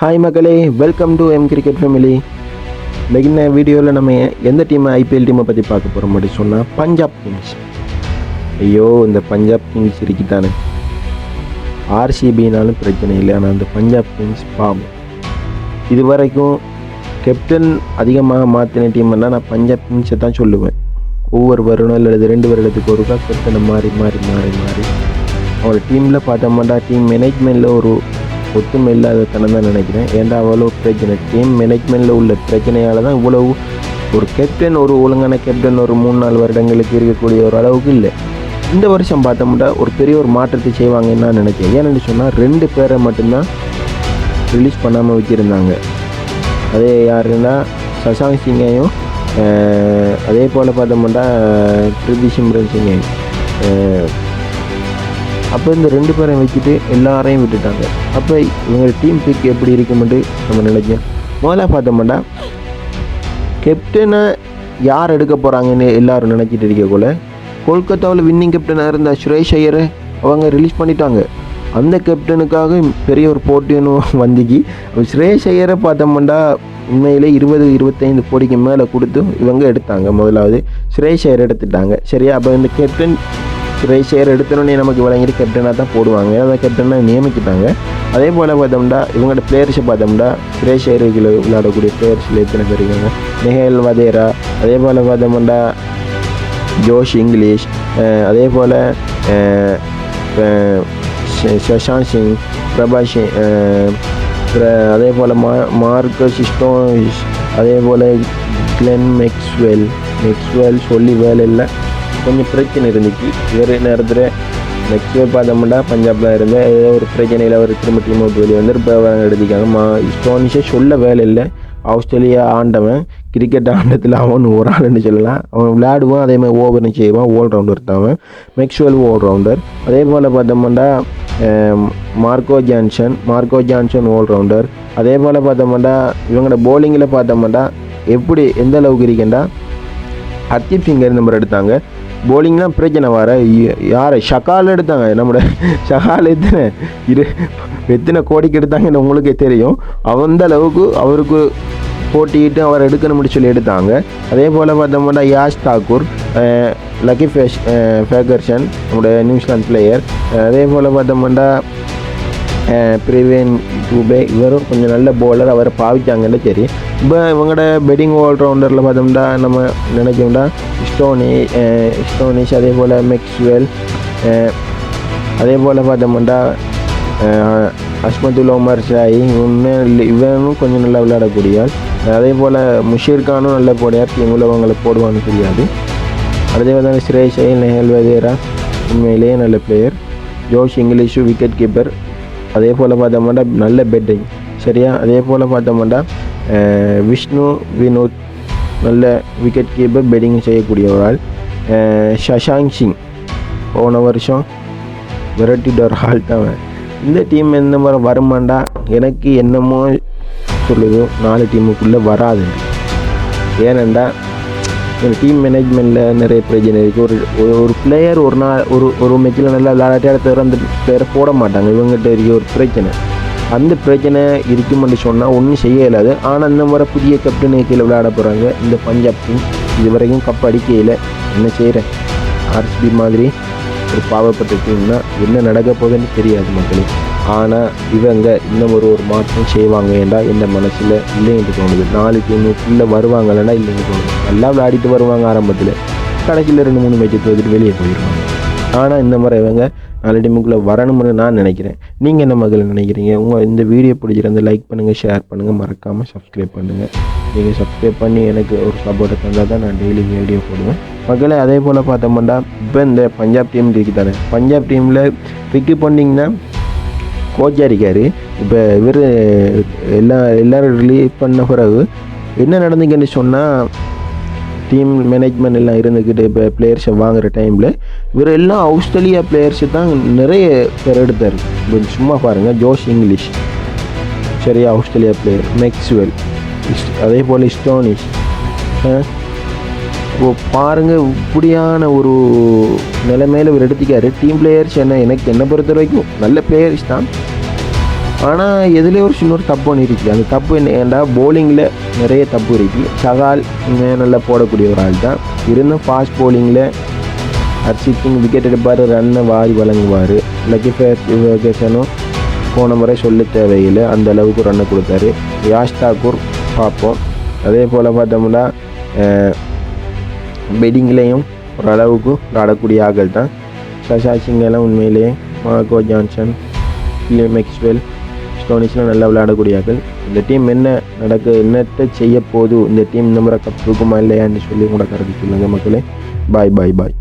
Hi மக்களே welcome to M cricket family இந்த வீடியோவில் நம்ம எந்த டீம் ஐபிஎல் டீமை பற்றி பார்க்க போகிறோம் அப்படி சொன்னால் பஞ்சாப் கிங்ஸ் ஐயோ இந்த பஞ்சாப் கிங்ஸ் இருக்கித்தானே ஆர்சிபினாலும் பிரச்சனை இல்லை ஆனால் அந்த பஞ்சாப் கிங்ஸ் பாவம். இது வரைக்கும் கேப்டன் அதிகமாக மாற்றின டீம்னா நான் பஞ்சாப் கிங்ஸை தான் சொல்லுவேன். ஒவ்வொரு வருடம் அல்லது ரெண்டு வருடத்துக்கு ஒருக்கா கேப்டனை மாறி மாறி மாறி மாறி. அவங்களோட டீமில் பார்த்தோம்னா டீம் மேனேஜ்மெண்ட்டில் ஒரு ஒத்துமை இல்லாத தனம் தான் நினைக்கிறேன். ஏன்டா அவ்வளோ பிரச்சனை? டீம் மேனேஜ்மெண்ட்டில் உள்ள பிரச்சனையால் தான் இவ்வளவு ஒரு கேப்டன் ஒரு ஒழுங்கான கேப்டன் ஒரு மூணு நாலு வருடங்களுக்கு இருக்கக்கூடிய ஒரு அளவுக்கு இல்லை. இந்த வருஷம் பார்த்தோம்னா ஒரு பெரிய ஒரு மாற்றத்தை செய்வாங்கன்னு நான் நினைக்கிறேன். ஏன்னு சொன்னால் ரெண்டு பேரை மட்டும்தான் ரிலீஸ் பண்ணாமல் வச்சுருந்தாங்க. அதே யாருன்னா சசாங் சிங்கையும் அதே போல் பார்த்தோம்னா பிரித்தி சிம்ரன் சிங்கையும். அப்போ இந்த ரெண்டு பேரையும் வச்சுட்டு எல்லாரையும் விட்டுட்டாங்க. அப்போ இவங்க டீம் பிக் எப்படி இருக்குமென்று நம்ம நினைச்சோம் முதல்ல பார்த்தோம்னா கேப்டனை யார் எடுக்க போகிறாங்கன்னு எல்லாரும் நினச்சிட்டு இருக்கக்குள்ள கொல்கத்தாவில் வின்னிங் கேப்டனாக இருந்த சுரேஷ் ஐயரை அவங்க ரிலீஸ் பண்ணிட்டாங்க. அந்த கேப்டனுக்காக பெரிய ஒரு போட்டின்னு வந்துச்சு சுரேஷ் ஐயரை பார்த்தோம்னா உண்மையிலே இருபது இருபத்தைந்து கோடிக்கு மேலே கொடுத்து இவங்க எடுத்தாங்க முதலாவது. சுரேஷ் ஐயர் எடுத்துட்டாங்க. சரியா? அப்போ இந்த கேப்டன் சுரேஷ் ஐயர் எடுத்தோடனே நமக்கு வழங்கிட்டு கேப்டனாக தான் போடுவாங்க. அதை கேப்டனாக நியமிக்கிட்டாங்க அதே போல் பார்த்தோம்னா இவங்களோட பிளேயர்ஸை பார்த்தோம்னா சுரேஷ் விளையாடக்கூடிய பிளேயர்ஸில் எத்தனை பேர் இருக்காங்க? நெஹேல் வதேரா அதே போல் பார்த்தோம்னா ஜோஷ் இங்கிலீஷ் அதே போல் சஷாந்த் சிங் பிரபா அதே போல் மா மார்க்கஸ் ஸ்டோன்ஸ் அதே போல் கிளென் மெக்ஸ்வெல் மெக்ஸ்வெல் சொல்லி வேலை இல்லை. கொஞ்சம் பிரச்சனை இருந்துச்சு. வேறு நேரத்தில் மெக்ஸ்வெல் பார்த்தோம்னா பஞ்சாபில் இருந்த ஏதோ ஒரு பிரச்சனையில் அவர் திரும்ப டீம் அவுட் வெளியே வந்து இப்போ எடுத்துக்காங்க மா ஸ்டோனிஷே சொல்ல வேலை இல்லை. ஆஸ்திரேலியா ஆண்டவன் கிரிக்கெட் ஆண்டத்தில் அவன் ஒரு ஆளுன்னு சொல்லலாம். அவன் விளையாடுவான் அதே மாதிரி ஓவர்னு செய்வான். ஓல் ரவுண்டர் தான் அவன் மெக்ஸ்வெல் ஆல் ரவுண்டர் அதே போல் பார்த்தோம்னா Marco Jansen Marco Jansen all rounder அதே போல் பார்த்தோம்னா இவங்களோட போலிங்கில் பார்த்தோம்னா எப்படி எந்த அளவுக்கு இருக்கேன்டா ஹர்தீப் சிங்கர் நம்பர் எடுத்தாங்க. போலிங்லாம் பிரச்சனை வர யாரை? ஷகால் எடுத்தாங்க. நம்மளோட ஷகால் எத்தனை? இரு எத்தனை கோடிக்கு எடுத்தாங்கன்னு உங்களுக்கே தெரியும். அந்த அளவுக்கு அவருக்கு போட்டிட்டு அவர் எடுக்கணும்னு சொல்லி எடுத்தாங்க. அதே போல் பார்த்தோம்னா யாஷ் தாக்கூர் லக்கி ஃபேஷ் ஃபேகர்ஷன் ஃபேகர்சன் நம்முடைய நியூசிலாந்து பிளேயர் அதே போல் பார்த்தோம்னா பிரிவேன் டூபே இவரும் கொஞ்சம் நல்ல பவுலர் அவரை பாவிச்சாங்கன்னு சரி இப்போ இவங்களோட பெட்டிங் ஆல்ரவுண்டரில் பார்த்தோம்னா நம்ம நினைச்சோம்னா ஸ்டோனி ஸ்டோனிஷ் அதே போல் மெக்ஸ்வெல் அதே போல் பார்த்தோம்னா அஸ்மதுல் உமர் ஷாயி இன்னும் இவனும் கொஞ்சம் நல்லா விளையாடக்கூடிய ஆள். அதே போல் முஷீர் கானும் நல்ல போடையார் டீமில் அவங்களை போடுவான்னு தெரியாது அதே மாதிரி ஸ்ரேஷ் நெஹல் வதேரா உண்மையிலேயே நல்ல player Josh Inglis wicket keeper அதே போல் பார்த்தோம்னா நல்ல பெட்டிங் சரியா? அதே போல் பார்த்தோம்னா விஷ்ணு வினோத் நல்ல விக்கெட் கீப்பர் பெட்டிங் செய்யக்கூடிய ஒரு ஆள் ஷஷாங் சிங் போன வருஷம் விரட்டிட்டு ஒரு ஆள் தான் அவன். இந்த டீம் எந்த மாதிரி வருமாண்டா? எனக்கு என்னமோ சொல்லுதோ நாலு டீமுக்குள்ளே வராது. ஏனெண்டா டீம் மேனேஜ்மெண்ட்டில் நிறைய பிரச்சனை இருக்குது ஒரு ஒரு ஒரு பிளேயர் ஒரு நாள் ஒரு ஒரு மேட்ச்சில் நல்லா விளையாட்டி அடுத்த அந்த பிளேயரை போட மாட்டாங்க. இவங்ககிட்ட இருக்க ஒரு பிரச்சனை. அந்த பிரச்சனை இருக்குமென்று சொன்னால் ஒன்றும் செய்ய இயலாது. ஆனால் இந்த முறை புதிய கேப்டன் கீழே விளையாட போகிறாங்க இந்த பஞ்சாப் டீம் இது வரைக்கும் கப் அடிக்கையில். என்ன செய்கிறேன் ஆர்சிபி மாதிரி ஒரு பாவப்பட்ட டீம்னால் என்ன நடக்க போகுதுன்னு தெரியாது மக்களுக்கு ஆனால் இவங்க இன்னும் ஒரு ஒரு மாற்றம் செய்வாங்க என்றால் எந்த மனசில் இல்லைன்னு தோணுது. நாளைக்கு டீமுக்குள்ளே வருவாங்களேன்னா இல்லைன்னு தோணுது. நல்லா விளையாடிட்டு வருவாங்க ஆரம்பத்தில். கடைசியில் ரெண்டு மூணு மேட்ச் தோத்துட்டு வெளியே போயிடுவாங்க ஆனால் இந்த மாதிரி இவங்க நாலு டீமுக்குள்ளே வரணும்னு நான் நினைக்கிறேன். நீங்கள் என்ன மகள் நினைக்கிறீங்க? உங்கள் இந்த வீடியோ பிடிச்சிருந்தா லைக் பண்ணுங்கள் ஷேர் பண்ணுங்கள் மறக்காமல் சப்ஸ்கிரைப் பண்ணுங்கள் நீங்கள் சப்ஸ்கிரைப் பண்ணி எனக்கு ஒரு சப்போர்ட்டை தந்தால் தான் நான் டெய்லி வீடியோ போடுவேன். மக்களே அதே போல் பார்த்தோம்னா இப்போ இந்த பஞ்சாப் டீம் இருக்குதானே பஞ்சாப் டீமில் பிக்கு பண்ணிங்கன்னா கோச்சாக இருக்கார் இப்போ இவர் எல்லா எல்லோரும் ரிலீவ் பண்ண பிறகு என்ன நடந்துங்கன்னு சொன்னால் டீம் மேனேஜ்மெண்ட் எல்லாம் இருந்துக்கிட்டு இப்போ பிளேயர்ஸை வாங்குகிற டைமில் இவர் எல்லாம் ஆஸ்திரேலியா பிளேயர்ஸை தான் நிறைய பேர் எடுத்தார். இப்போ சும்மா பாருங்கள் ஜோஷ் இங்கிலீஷ். சரியா ஆஸ்திரேலியா பிளேயர் மெக்ஸ்வெல் இஸ்- அதே போல் ஸ்டோனிஷ் இப்போ பாருங்கள் இப்படியான ஒரு நிலைமையில் இவர் எடுத்துக்காரு டீம் பிளேயர்ஸ் என்ன எனக்கு என்ன பொறுத்த வரைக்கும் நல்ல பிளேயர்ஸ் தான். ஆனால் எதுலேயே ஒரு சின்ன ஒரு தப்பு ஒன்று இருக்குது அந்த தப்பு என்ன ஏன்டா போலிங்கில் நிறைய தப்பு இருக்குது சகால் இவன் நல்லா போடக்கூடிய ஒரு ஆள் தான். இருந்தும் ஃபாஸ்ட் போலிங்கில் ஹர்ஷித் சிங் விக்கெட் எடுப்பார் ரன்னை வாரி வழங்குவார். லக்கி ஃபேர்கேசனும் போன முறை சொல்ல தேவையில்லை. அந்த அளவுக்கு ரன்னை கொடுத்தாரு. யாஷ் தாக்கூர் பார்ப்போம். அதே போல் பார்த்தோம்னா பெட்டிங்லேயும் ஓரளவுக்கு விளாடக்கூடிய ஆகல் தான். சஷா சிங் எல்லாம் உண்மையிலேயே மார்கோ ஜான்சன் கில்லி மேக்ஸ்வெல் ஸ்டோனிஸ்லாம் நல்லா விளையாடக்கூடியாக்கள். இந்த டீம் என்ன நடக்க என்னத்தை செய்ய போகுது இந்த டீம் இந்த முறை கப் தூக்குமா இல்லையான்னு சொல்லி உங்களோட கருத்து சொல்லுங்கள் மக்களே. பாய் பாய் பாய்.